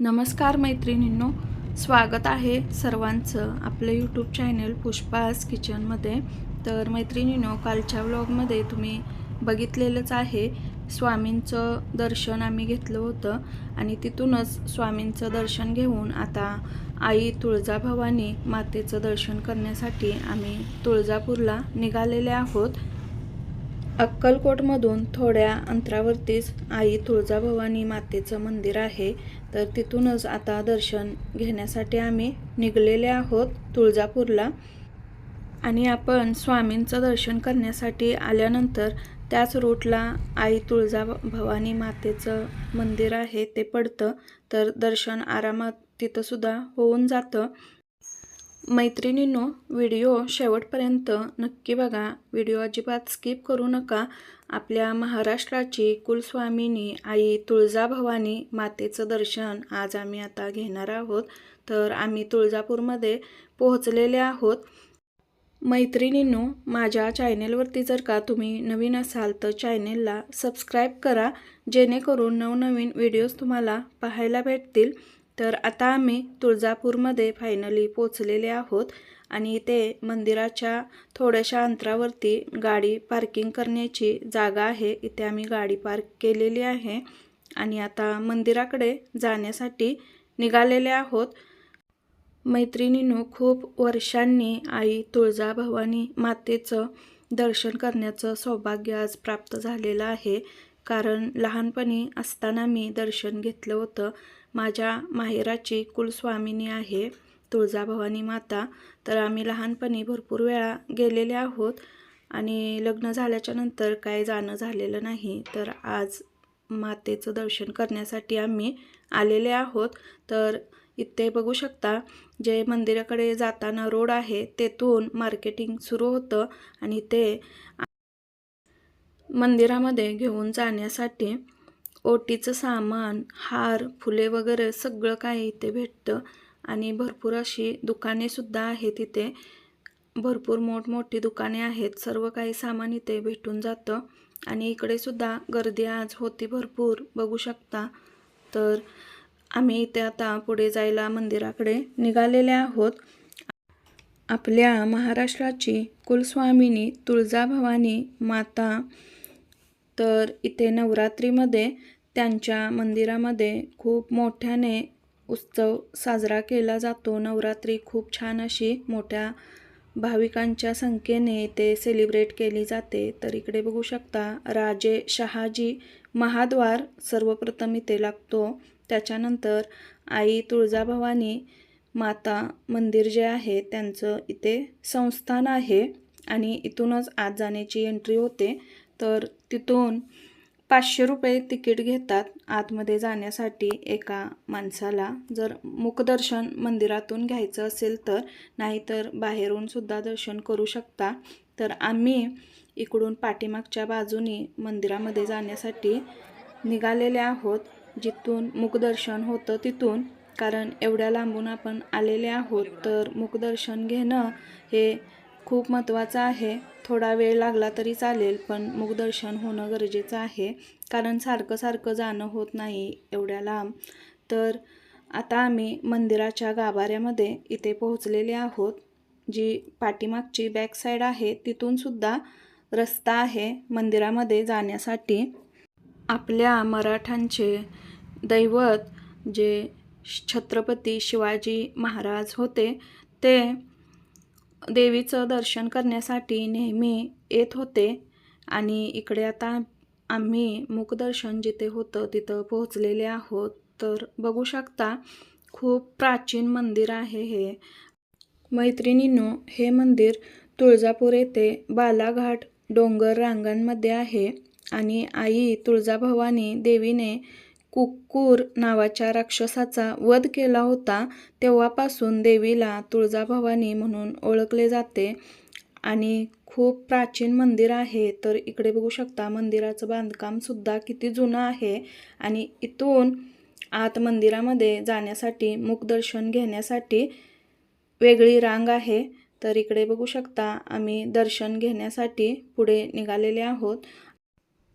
नमस्कार मैत्रिणींनो स्वागत आहे सर्वांचं आपलं यूट्यूब चॅनल पुष्पास किचनमध्ये तर मैत्रिणींनो कालच्या व्लॉगमध्ये तुम्ही बघितलेलंच आहे स्वामींचं दर्शन आम्ही घेतलं होतं आणि तिथूनच स्वामींचं दर्शन घेऊन आता आई तुळजाभवानी मातेचं दर्शन करण्यासाठी आम्ही तुळजापूरला निघालेले आहोत. अक्कलकोटमधून थोड्या अंतरावरतीच आई तुळजाभवानी मातेचं मंदिर आहे. तर तिथूनच आता दर्शन घेण्यासाठी आम्ही निघलेले आहोत तुळजापूरला. आणि आपण स्वामींचं दर्शन करण्यासाठी आल्यानंतर त्याच रूटला आई तुळजा भवानी मातेचं मंदिर आहे ते पडतं. तर दर्शन आरामात तिथंसुद्धा होऊन जातं. मैत्रिणींनो व्हिडिओ शेवटपर्यंत नक्की बघा. व्हिडिओ अजिबात स्किप करू नका. आपल्या महाराष्ट्राची कुलस्वामिनी आई तुळजाभवानी मातेचं दर्शन आज आम्ही आता घेणार आहोत. तर आम्ही तुळजापूरमध्ये पोहोचलेले आहोत. मैत्रिणींनो माझ्या चॅनेलवरती जर का तुम्ही नवीन असाल तर चॅनेलला सबस्क्राईब करा. जेणेकरून नवनवीन व्हिडिओज तुम्हाला पाहायला भेटतील. तर आता आम्ही तुळजापूरमध्ये फायनली पोचलेले आहोत आणि इथे मंदिराच्या थोड्याशा अंतरावरती गाडी पार्किंग करण्याची जागा आहे. इथे आम्ही गाडी पार्क केलेली आहे आणि आता मंदिराकडे जाण्यासाठी निघालेले आहोत. मैत्रिणींनो खूप वर्षांनी आई तुळजाभवानी मातेचं दर्शन करण्याचं सौभाग्य आज प्राप्त झालेलं आहे. कारण लहानपणी असताना मी दर्शन घेतलं होतं. माझ्या माहेराची कुलस्वामिनी आहे तुळजाभवानी माता. तर आम्ही लहानपणी भरपूर वेळा गेलेले आहोत आणि लग्न झाल्याच्यानंतर काय जाणं झालेलं नाही. तर आज मातेचं दर्शन करण्यासाठी आम्ही आलेले आहोत. तर इथे बघू शकता जे मंदिराकडे जाताना रोड आहे तेथून मार्केटिंग सुरू होतं आणि ते मंदिरामध्ये घेऊन जाण्यासाठी ओटीचं सामान हार फुले वगैरे सगळं काही इथे भेटतं. आणि भरपूर अशी दुकानेसुद्धा आहेत इथे. भरपूर मोठमोठी दुकाने आहेत. सर्व काही सामान इथे भेटून जातं. आणि इकडे सुद्धा गर्दी आज होती भरपूर बघू शकता. तर आम्ही इथे आता पुढे जायला मंदिराकडे निघालेले आहोत. आपल्या महाराष्ट्राची कुलस्वामिनी तुळजाभवानी माता तर इथे नवरात्रीमध्ये त्यांच्या मंदिरामध्ये खूप मोठ्याने उत्सव साजरा केला जातो. नवरात्री खूप छान अशी मोठ्या भाविकांच्या संख्येने इथे सेलिब्रेट केली जाते. तर इकडे बघू शकता राजे शहाजी महाद्वार सर्वप्रथम इथे लागतो. त्याच्यानंतर आई तुळजाभवानी माता मंदिर जे आहे त्यांचं इथे संस्थान आहे. आणि इथूनच आत जाण्याची एंट्री होते. तर तिथून पाचशे रुपये तिकीट घेतात आतमध्ये जाण्यासाठी एका माणसाला. जर मुखदर्शन मंदिरातून घ्यायचं असेल तर नाहीतर बाहेरून सुद्धा दर्शन करू शकता. तर आम्ही इकडून पाठीमागच्या बाजूनी मंदिरामध्ये जाण्यासाठी निघालेले आहोत. जिथून मुखदर्शन होतं तिथून. कारण एवढ्या लांबून आपण आलेले आहोत तर मुखदर्शन घेणं हे खूप महत्त्वाचं आहे. थोडा वेळ लागला तरी चालेल पण मुखदर्शन होणं गरजेचं आहे. कारण सारखं सारखं जाणं होत नाही एवढ्या लांब. तर आता आम्ही मंदिराच्या गाभाऱ्यामध्ये इथे पोहोचलेले आहोत. जी पाठीमागची बॅकसाईड आहे तिथूनसुद्धा रस्ता आहे मंदिरामध्ये जाण्यासाठी. आपल्या मराठ्यांचे दैवत जे छत्रपती शिवाजी महाराज होते ते देवीचं दर्शन करण्यासाठी नेहमी येत होते आणि इकडे आता आम्ही मुखदर्शन जिथे होतं तिथं पोहोचलेले आहोत. तर बघू शकता खूप प्राचीन मंदिर आहे हे. मैत्रिणींनो हे मंदिर तुळजापूर येथे बालाघाट डोंगर रांगांमध्ये आहे आणि आई तुळजाभवानी देवीने कुक्कूर नावाच्या राक्षसाचा वध केला होता तेव्हापासून देवीला तुळजाभवानी म्हणून ओळखले जाते. आणि खूप प्राचीन मंदिर आहे तर इकडे बघू शकता मंदिराचं बांधकामसुद्धा किती जुनं आहे. आणि इथून आत मंदिरामध्ये जाण्यासाठी मुखदर्शन घेण्यासाठी वेगळी रांग आहे. तर इकडे बघू शकता आम्ही दर्शन घेण्यासाठी पुढे निघालेले आहोत.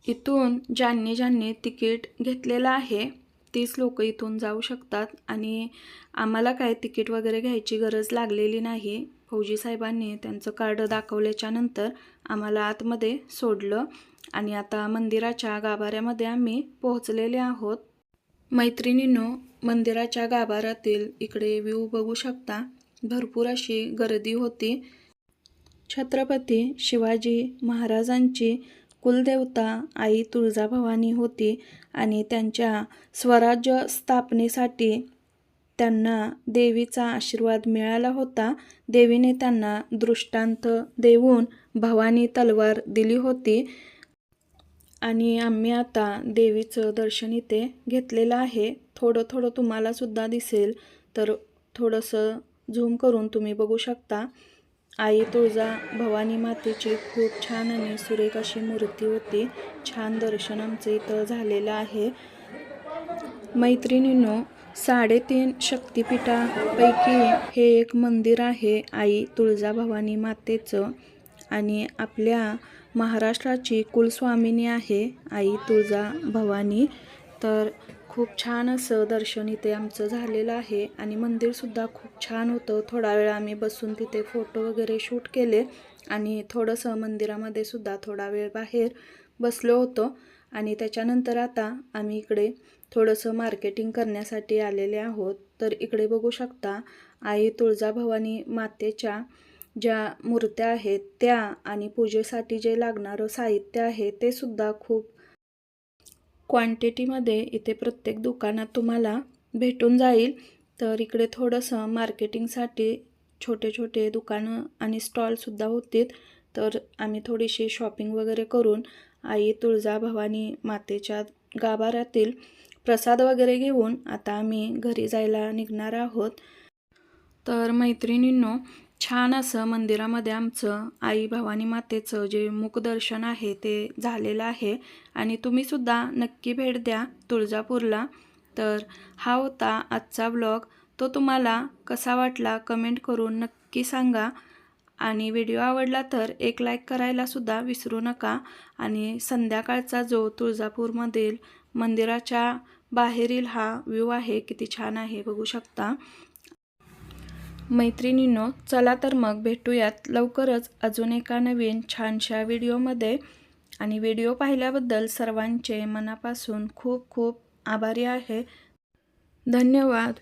इथून ज्यांनी ज्यांनी तिकीट घेतलेलं आहे तीच लोक इथून जाऊ शकतात. आणि आम्हाला काय तिकीट वगैरे घ्यायची गरज लागलेली नाही. फौजी साहेबांनी त्यांचं कार्ड दाखवल्याच्या नंतर आम्हाला आतमध्ये सोडलं. आणि आता मंदिराच्या गाभाऱ्यामध्ये आम्ही पोहोचलेले आहोत. मैत्रिणींनो मंदिराच्या गाभाऱ्यातील इकडे व्ह्यू बघू शकता. भरपूर अशी गर्दी होती. छत्रपती शिवाजी महाराजांची कुलदेवता आई तुळजाभवानी होती आणि त्यांच्या स्वराज्य स्थापनेसाठी त्यांना देवीचा आशीर्वाद मिळाला होता. देवीने त्यांना दृष्टांत देऊन भवानी तलवार दिली होती. आणि आम्ही आता देवीचं दर्शन इथे घेतलेलं आहे. थोडं थोडं तुम्हाला सुद्धा दिसेल तर थोडंसं झूम करून तुम्ही बघू शकता. आई तुळजा भवानी मातेची खूप छान आणि सुरेख अशी मूर्ती होती. छान दर्शन आमचं इथं झालेलं आहे. मैत्रिणींनो साडेतीन शक्तिपीठापैकी हे एक मंदिर आहे आई तुळजा भवानी मातेचं आणि आपल्या महाराष्ट्राची कुलस्वामिनी आहे आई तुळजा भवानी. तर खूप छान असं दर्शन इथे आमचं झालेलं आहे आणि मंदिरसुद्धा खूप छान होतं. थोडा वेळ आम्ही बसून तिथे फोटो वगैरे शूट केले आणि थोडंसं मंदिरामध्ये सुद्धा थोडा वेळ बाहेर बसलो होतो. आणि त्याच्यानंतर आता आम्ही इकडे थोडंसं मार्केटिंग करण्यासाठी आलेले आहोत. तर इकडे बघू शकता आई तुळजाभवानी मातेच्या ज्या मूर्त्या आहेत त्या आणि पूजेसाठी जे लागणारं साहित्य आहे ते सुद्धा खूप क्वांटिटीमध्ये इथे प्रत्येक दुकानात तुम्हाला भेटून जाईल. तर इकडे थोडंसं मार्केटिंगसाठी छोटे छोटे दुकानं आणि स्टॉलसुद्धा होते तर आम्ही थोडीशी शॉपिंग वगैरे करून आई तुळजाभवानी मातेच्या गाभाऱ्यातील प्रसाद वगैरे घेऊन आता आम्ही घरी जायला निघणार आहोत. तर मैत्रिणींनो छान असं मंदिरामध्ये आमचं आई भवानी मातेचं जे मुखदर्शन आहे ते झालेलं आहे. आणि तुम्हीसुद्धा नक्की भेट द्या तुळजापूरला. तर हा होता आजचा ब्लॉग तो तुम्हाला कसा वाटला कमेंट करून नक्की सांगा. आणि व्हिडिओ आवडला तर एक लाईक करायलासुद्धा विसरू नका. आणि संध्याकाळचा जो तुळजापूरमधील मंदिराच्या बाहेरील हा व्ह्यू आहे किती छान आहे बघू शकता. मैत्रिणींनो चला तर मग भेटूयात लवकरच अजून एका नवीन छानशा व्हिडिओमध्ये. आणि व्हिडिओ पाहिल्याबद्दल सर्वांचे मनापासून खूप खूप आभारी आहे. धन्यवाद.